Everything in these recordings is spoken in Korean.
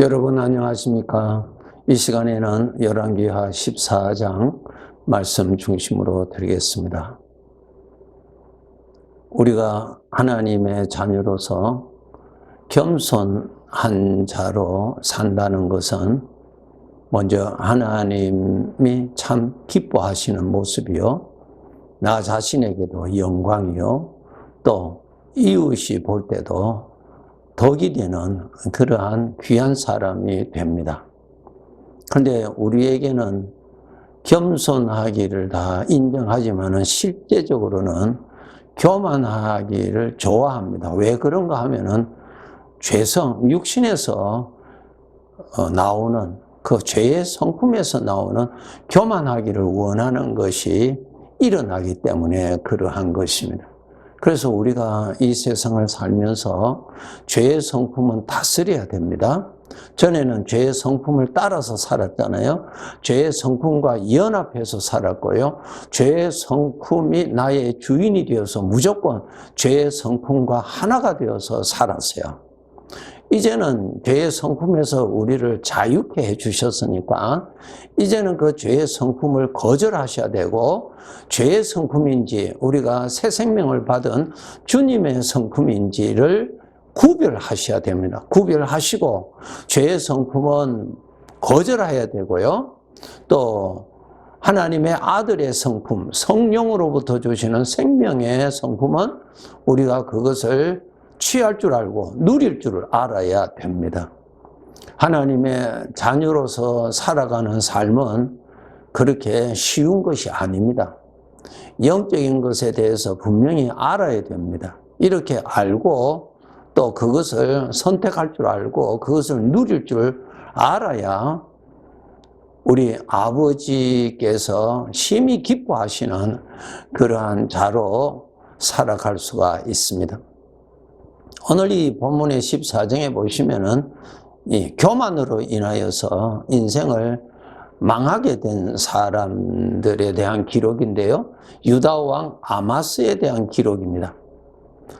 여러분 안녕하십니까? 이 시간에는 열왕기하 14장 말씀 중심으로 드리겠습니다. 우리가 하나님의 자녀로서 겸손한 자로 산다는 것은 먼저 하나님이 참 기뻐하시는 모습이요. 나 자신에게도 영광이요. 또 이웃이 볼 때도 덕이 되는 그러한 귀한 사람이 됩니다. 그런데 우리에게는 겸손하기를 다 인정하지만은 실제적으로는 교만하기를 좋아합니다. 왜 그런가 하면은 죄성, 육신에서 어, 나오는 그 죄의 성품에서 나오는 교만하기를 원하는 것이 일어나기 때문에 그러한 것입니다. 그래서 우리가 이 세상을 살면서 죄의 성품은 다스려야 됩니다. 전에는 죄의 성품을 따라서 살았잖아요. 죄의 성품과 연합해서 살았고요. 죄의 성품이 나의 주인이 되어서 무조건 죄의 성품과 하나가 되어서 살았어요. 이제는 죄의 성품에서 우리를 자유케 해주셨으니까 이제는 그 죄의 성품을 거절하셔야 되고 죄의 성품인지 우리가 새 생명을 받은 주님의 성품인지를 구별하셔야 됩니다. 구별하시고 죄의 성품은 거절해야 되고요. 또 하나님의 아들의 성품, 성령으로부터 주시는 생명의 성품은 우리가 그것을 취할 줄 알고 누릴 줄을 알아야 됩니다. 하나님의 자녀로서 살아가는 삶은 그렇게 쉬운 것이 아닙니다. 영적인 것에 대해서 분명히 알아야 됩니다. 이렇게 알고 또 그것을 선택할 줄 알고 그것을 누릴 줄 알아야 우리 아버지께서 심히 기뻐하시는 그러한 자로 살아갈 수가 있습니다. 오늘 이 본문의 14장에 보시면은 이 교만으로 인하여서 인생을 망하게 된 사람들에 대한 기록인데요. 유다 왕 아마스에 대한 기록입니다.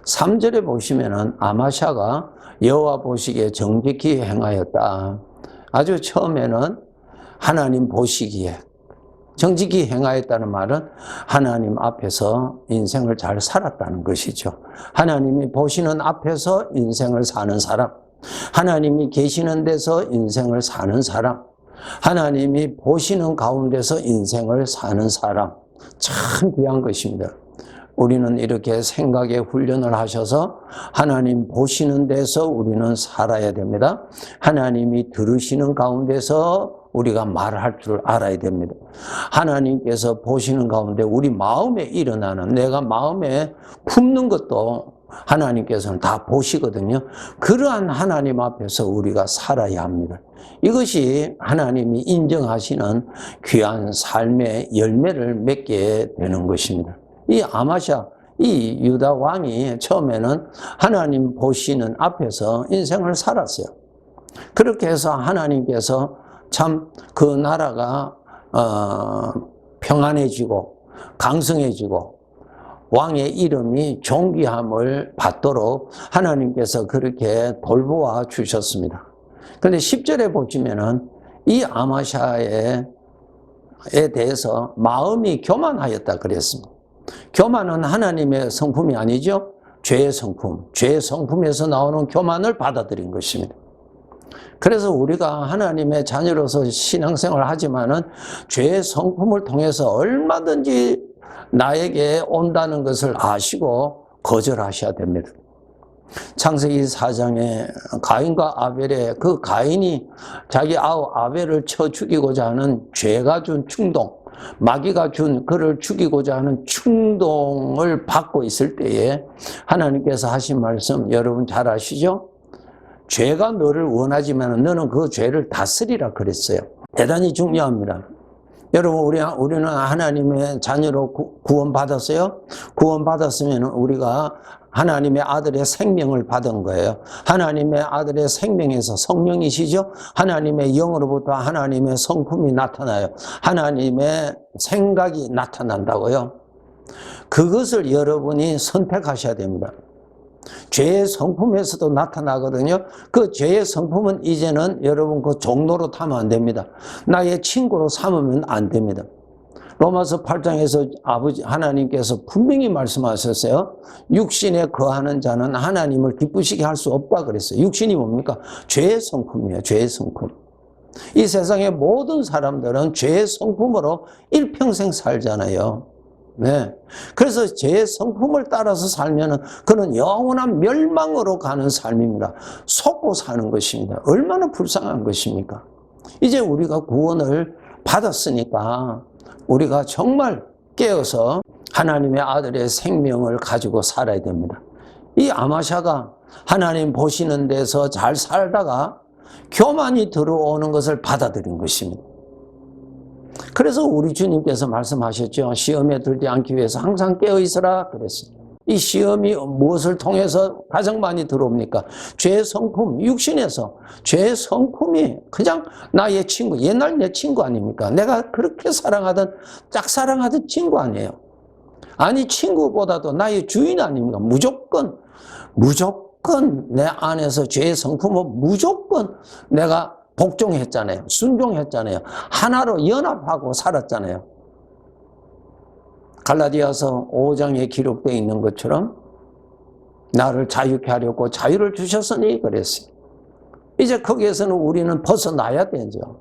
3절에 보시면은 아마샤가 여호와 보시기에 정직히 행하였다. 아주 처음에는 하나님 보시기에 정직히 행하였다는 말은 하나님 앞에서 인생을 잘 살았다는 것이죠. 하나님이 보시는 앞에서 인생을 사는 사람, 하나님이 계시는 데서 인생을 사는 사람, 하나님이 보시는 가운데서 인생을 사는 사람, 참 귀한 것입니다. 우리는 이렇게 생각의 훈련을 하셔서 하나님 보시는 데서 우리는 살아야 됩니다. 하나님이 들으시는 가운데서 우리가 말할 줄 알아야 됩니다. 하나님께서 보시는 가운데 우리 마음에 일어나는 내가 마음에 품는 것도 하나님께서는 다 보시거든요. 그러한 하나님 앞에서 우리가 살아야 합니다. 이것이 하나님이 인정하시는 귀한 삶의 열매를 맺게 되는 것입니다. 이 아마샤, 이 유다 왕이 처음에는 하나님 보시는 앞에서 인생을 살았어요. 그렇게 해서 하나님께서 참 그 나라가 어, 평안해지고 강성해지고 왕의 이름이 존귀함을 받도록 하나님께서 그렇게 돌보아 주셨습니다. 그런데 10절에 보시면은 이 아마샤에 대해서 마음이 교만하였다 그랬습니다. 교만은 하나님의 성품이 아니죠. 죄의 성품, 죄의 성품에서 나오는 교만을 받아들인 것입니다. 그래서 우리가 하나님의 자녀로서 신앙생활을 하지만은 죄의 성품을 통해서 얼마든지 나에게 온다는 것을 아시고 거절하셔야 됩니다. 창세기 4장에 가인과 아벨의 그 가인이 자기 아우 아벨을 쳐 죽이고자 하는 죄가 준 충동, 마귀가 준 그를 죽이고자 하는 충동을 받고 있을 때에 하나님께서 하신 말씀 여러분 잘 아시죠? 죄가 너를 원하지만 너는 그 죄를 다스리라 그랬어요. 대단히 중요합니다. 여러분, 우리, 우리는 하나님의 자녀로 구원 받았어요? 구원 받았으면 우리가 하나님의 아들의 생명을 받은 거예요. 하나님의 아들의 생명에서 성령이시죠? 하나님의 영으로부터 하나님의 성품이 나타나요. 하나님의 생각이 나타난다고요. 그것을 여러분이 선택하셔야 됩니다. 죄의 성품에서도 나타나거든요. 그 죄의 성품은 이제는 여러분 그 종로로 타면 안 됩니다. 나의 친구로 삼으면 안 됩니다. 로마서 8장에서 아버지 하나님께서 분명히 말씀하셨어요. 육신에 거하는 자는 하나님을 기쁘시게 할 수 없다 그랬어요. 육신이 뭡니까? 죄의 성품이에요. 죄의 성품. 이 세상의 모든 사람들은 죄의 성품으로 일평생 살잖아요. 네. 그래서 죄의 성품을 따라서 살면은 그는 영원한 멸망으로 가는 삶입니다. 속고 사는 것입니다. 얼마나 불쌍한 것입니까? 이제 우리가 구원을 받았으니까 우리가 정말 깨어서 하나님의 아들의 생명을 가지고 살아야 됩니다. 이 아마샤가 하나님 보시는 데서 잘 살다가 교만이 들어오는 것을 받아들인 것입니다. 그래서 우리 주님께서 말씀하셨죠. 시험에 들지 않기 위해서 항상 깨어 있으라 그랬어요. 이 시험이 무엇을 통해서 가장 많이 들어옵니까? 죄의 성품, 육신에서 죄의 성품이 그냥 나의 친구, 옛날 내 친구 아닙니까? 내가 그렇게 사랑하던, 짝사랑하던 친구 아니에요. 아니, 친구보다도 나의 주인 아닙니까? 무조건, 무조건 내 안에서 죄의 성품은 무조건 내가 복종했잖아요. 순종했잖아요. 하나로 연합하고 살았잖아요. 갈라디아서 5장에 기록되어 있는 것처럼 나를 자유케 하려고 자유를 주셨으니 그랬어요. 이제 거기에서는 우리는 벗어나야 되죠.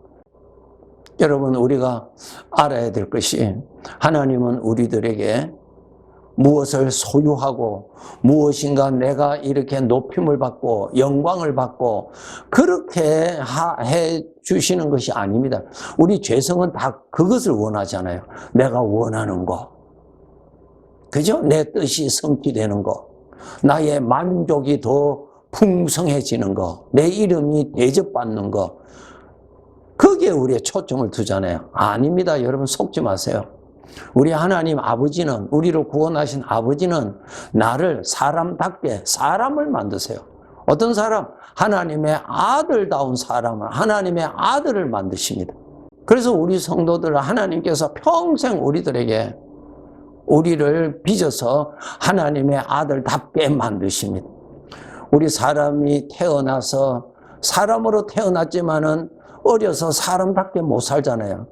여러분, 우리가 알아야 될 것이 하나님은 우리들에게 무엇을 소유하고 무엇인가 내가 이렇게 높임을 받고 영광을 받고 그렇게 해 주시는 것이 아닙니다. 우리 죄성은 다 그것을 원하잖아요. 내가 원하는 거. 그죠? 내 뜻이 성취되는 거. 나의 만족이 더 풍성해지는 거. 내 이름이 대접받는 거. 거기에 우리의 초점을 두잖아요. 아닙니다. 여러분 속지 마세요. 우리 하나님 아버지는, 우리를 구원하신 아버지는 나를 사람답게 사람을 만드세요. 어떤 사람? 하나님의 아들다운 사람을, 하나님의 아들을 만드십니다. 그래서 우리 성도들 하나님께서 평생 우리들에게 우리를 빚어서 하나님의 아들답게 만드십니다. 우리 사람이 태어나서 사람으로 태어났지만은 어려서 사람답게 못 살잖아요.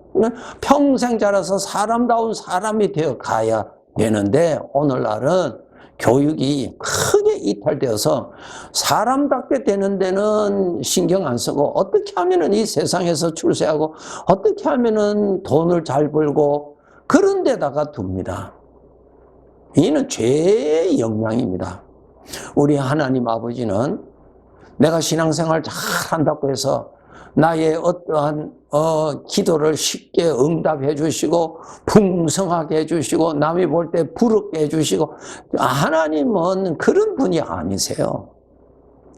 평생 자라서 사람다운 사람이 되어 가야 되는데 오늘날은 교육이 크게 이탈되어서 사람답게 되는 데는 신경 안 쓰고 어떻게 하면은 이 세상에서 출세하고 어떻게 하면은 돈을 잘 벌고 그런 데다가 둡니다. 이는 죄의 영향입니다. 우리 하나님 아버지는 내가 신앙생활 잘 한다고 해서 나의 어떠한 어, 기도를 쉽게 응답해 주시고 풍성하게 해 주시고 남이 볼 때 부럽게 해 주시고 하나님은 그런 분이 아니세요.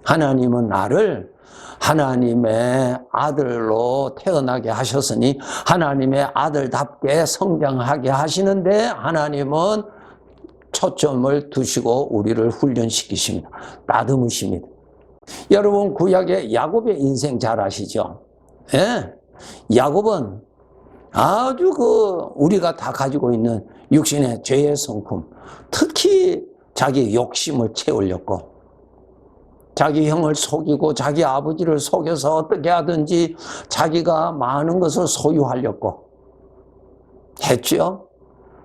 하나님은 나를 하나님의 아들로 태어나게 하셨으니 하나님의 아들답게 성장하게 하시는데 하나님은 초점을 두시고 우리를 훈련시키십니다. 따듬으십니다. 여러분 구약의 야곱의 인생 잘 아시죠? 예. 야곱은 아주 그 우리가 다 가지고 있는 육신의 죄의 성품, 특히 자기 욕심을 채우려고 자기 형을 속이고 자기 아버지를 속여서 어떻게 하든지 자기가 많은 것을 소유하려고 했죠.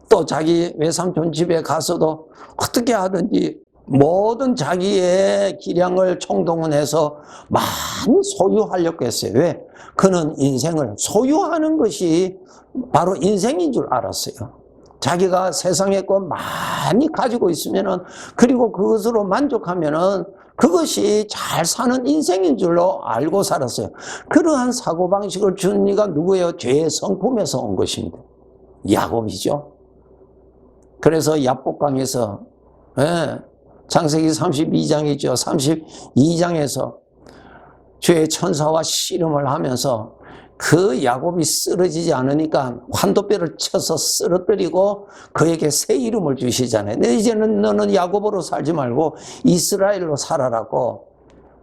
또 자기 외삼촌 집에 가서도 어떻게 하든지 모든 자기의 기량을 총동원해서 많이 소유하려고 했어요. 왜? 그는 인생을 소유하는 것이 바로 인생인 줄 알았어요. 자기가 세상에 것 많이 가지고 있으면은 그리고 그것으로 만족하면은 그것이 잘 사는 인생인 줄로 알고 살았어요. 그러한 사고방식을 준 이가 누구예요? 죄의 성품에서 온 것입니다. 야곱이죠. 그래서 야복강에서 예, 창세기 32장이죠. 32장에서 죄의 천사와 씨름을 하면서 그 야곱이 쓰러지지 않으니까 환도뼈를 쳐서 쓰러뜨리고 그에게 새 이름을 주시잖아요. 이제는 너는 야곱으로 살지 말고 이스라엘로 살아라고.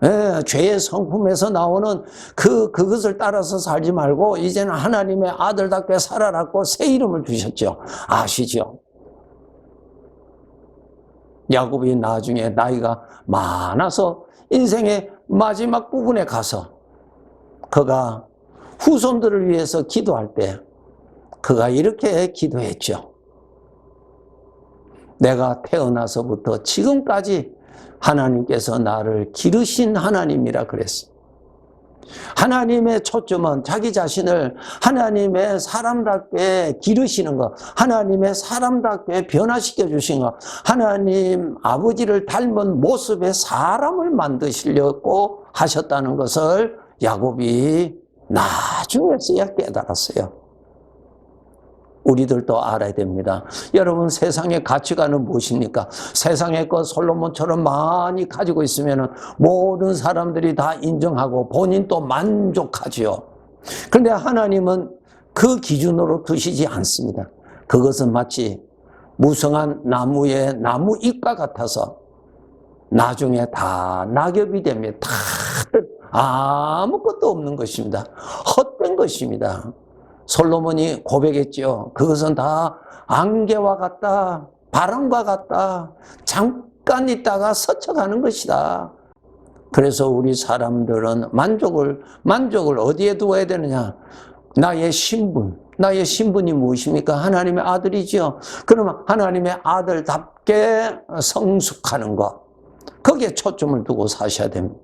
예, 죄의 성품에서 나오는 그, 그것을 따라서 살지 말고 이제는 하나님의 아들답게 살아라고 새 이름을 주셨죠. 아시죠? 야곱이 나중에 나이가 많아서 인생의 마지막 부분에 가서 그가 후손들을 위해서 기도할 때 그가 이렇게 기도했죠. 내가 태어나서부터 지금까지 하나님께서 나를 기르신 하나님이라 그랬어. 하나님의 초점은 자기 자신을 하나님의 사람답게 기르시는 것, 하나님의 사람답게 변화시켜 주신 것, 하나님 아버지를 닮은 모습의 사람을 만드시려고 하셨다는 것을 야곱이 나중에서야 깨달았어요. 우리들도 알아야 됩니다. 여러분 세상의 가치관은 무엇입니까? 세상의 것 솔로몬처럼 많이 가지고 있으면 모든 사람들이 다 인정하고 본인도 만족하지요. 그런데 하나님은 그 기준으로 두시지 않습니다. 그것은 마치 무성한 나무의 나무 잎과 같아서 나중에 다 낙엽이 되면 다 아무것도 없는 것입니다. 헛된 것입니다. 솔로몬이 고백했죠. 그것은 다 안개와 같다. 바람과 같다. 잠깐 있다가 스쳐가는 것이다. 그래서 우리 사람들은 만족을, 만족을 어디에 두어야 되느냐? 나의 신분. 나의 신분이 무엇입니까? 하나님의 아들이지요. 그러면 하나님의 아들답게 성숙하는 것. 거기에 초점을 두고 사셔야 됩니다.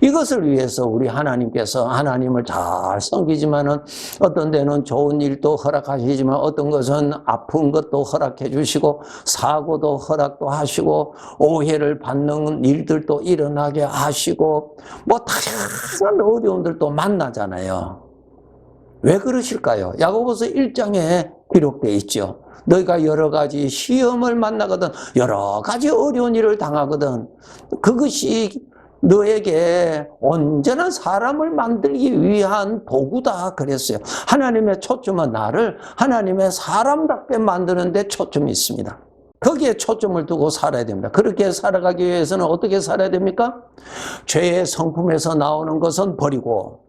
이것을 위해서 우리 하나님께서 하나님을 잘 섬기지만은 어떤 데는 좋은 일도 허락하시지만 어떤 것은 아픈 것도 허락해 주시고 사고도 허락도 하시고 오해를 받는 일들도 일어나게 하시고 뭐 다양한 어려움들도 만나잖아요. 왜 그러실까요? 야고보서 1장에 기록되어 있죠. 너희가 여러 가지 시험을 만나거든 여러 가지 어려운 일을 당하거든 그것이 너에게 온전한 사람을 만들기 위한 도구다 그랬어요. 하나님의 초점은 나를 하나님의 사람답게 만드는 데 초점이 있습니다. 거기에 초점을 두고 살아야 됩니다. 그렇게 살아가기 위해서는 어떻게 살아야 됩니까? 죄의 성품에서 나오는 것은 버리고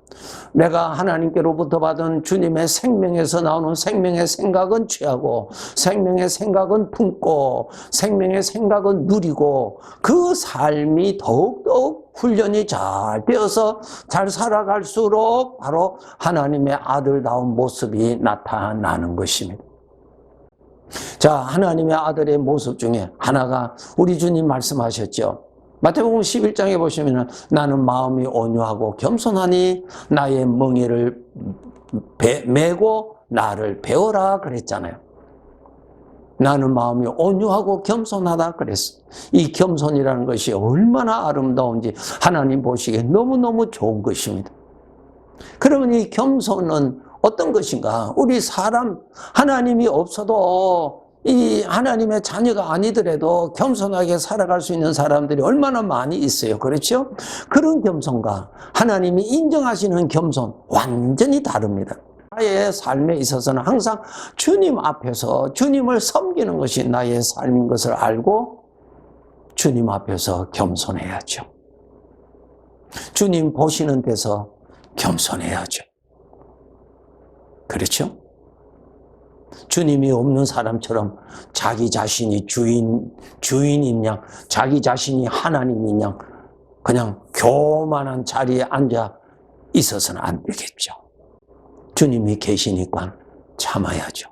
내가 하나님께로부터 받은 주님의 생명에서 나오는 생명의 생각은 취하고 생명의 생각은 품고 생명의 생각은 누리고 그 삶이 더욱더욱 훈련이 잘 되어서 잘 살아갈수록 바로 하나님의 아들다운 모습이 나타나는 것입니다. 자, 하나님의 아들의 모습 중에 하나가 우리 주님 말씀하셨죠. 마태복음 11장에 보시면 나는 마음이 온유하고 겸손하니 나의 멍에를 메고 나를 배워라 그랬잖아요. 나는 마음이 온유하고 겸손하다 그랬어. 이 겸손이라는 것이 얼마나 아름다운지 하나님 보시기에 너무너무 좋은 것입니다. 그러면 이 겸손은 어떤 것인가? 우리 사람, 하나님이 없어도 이 하나님의 자녀가 아니더라도 겸손하게 살아갈 수 있는 사람들이 얼마나 많이 있어요. 그렇죠? 그런 겸손과 하나님이 인정하시는 겸손 완전히 다릅니다. 나의 삶에 있어서는 항상 주님 앞에서 주님을 섬기는 것이 나의 삶인 것을 알고 주님 앞에서 겸손해야죠. 주님 보시는 데서 겸손해야죠. 그렇죠? 주님이 없는 사람처럼 자기 자신이 주인, 주인인 양, 자기 자신이 하나님인 양, 그냥 교만한 자리에 앉아 있어서는 안 되겠죠. 주님이 계시니까 참아야죠.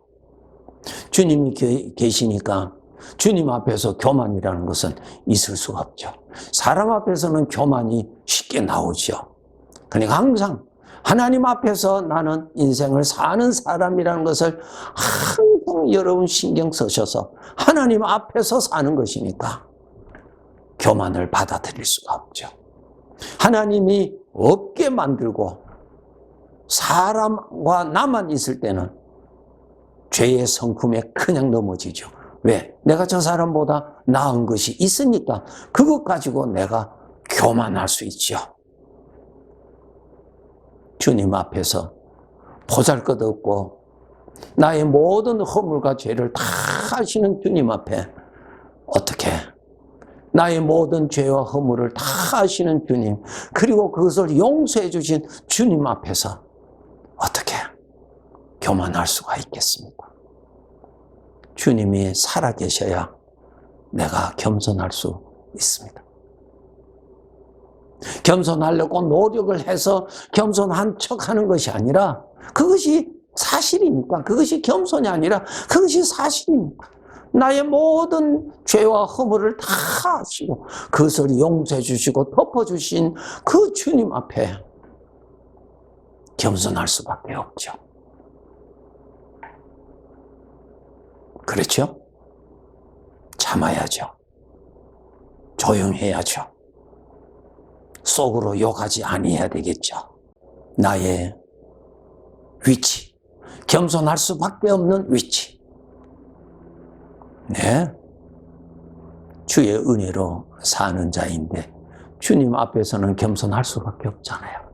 주님이 계시니까 주님 앞에서 교만이라는 것은 있을 수가 없죠. 사람 앞에서는 교만이 쉽게 나오죠. 그러니까 항상 하나님 앞에서 나는 인생을 사는 사람이라는 것을 항상 여러분 신경 쓰셔서 하나님 앞에서 사는 것이니까 교만을 받아들일 수가 없죠. 하나님이 없게 만들고 사람과 나만 있을 때는 죄의 성품에 그냥 넘어지죠. 왜? 내가 저 사람보다 나은 것이 있으니까 그것 가지고 내가 교만할 수 있죠. 주님 앞에서 보잘 것 없고 나의 모든 허물과 죄를 다 하시는 주님 앞에 어떻게 나의 모든 죄와 허물을 다 하시는 주님 그리고 그것을 용서해 주신 주님 앞에서 어떻게 교만할 수가 있겠습니까? 주님이 살아계셔야 내가 겸손할 수 있습니다. 겸손하려고 노력을 해서 겸손한 척 하는 것이 아니라 그것이 사실이니까 그것이 겸손이 아니라 그것이 사실이니까 나의 모든 죄와 허물을 다 하시고 그것을 용서해 주시고 덮어 주신 그 주님 앞에 겸손할 수밖에 없죠. 그렇죠? 참아야죠. 조용해야죠. 속으로 욕하지 아니해야 되겠죠. 나의 위치, 겸손할 수밖에 없는 위치. 네. 주의 은혜로 사는 자인데 주님 앞에서는 겸손할 수밖에 없잖아요.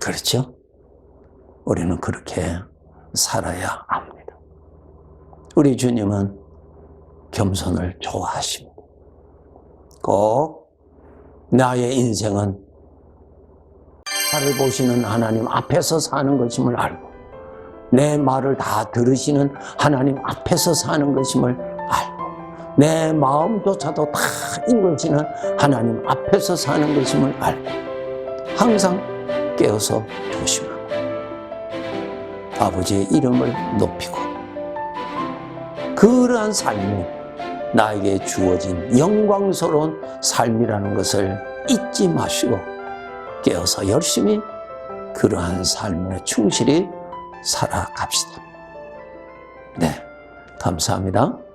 그렇죠? 우리는 그렇게 살아야 합니다. 우리 주님은 겸손을 좋아하십니다. 꼭 나의 인생은 나를 보시는 하나님 앞에서 사는 것임을 알고 내 말을 다 들으시는 하나님 앞에서 사는 것임을 알고 내 마음조차도 다 읽으시는 하나님 앞에서 사는 것임을 알고 항상 깨어서 조심하고 아버지의 이름을 높이고 그러한 삶이 나에게 주어진 영광스러운 삶이라는 것을 잊지 마시고 깨어서 열심히 그러한 삶에 충실히 살아갑시다. 네, 감사합니다.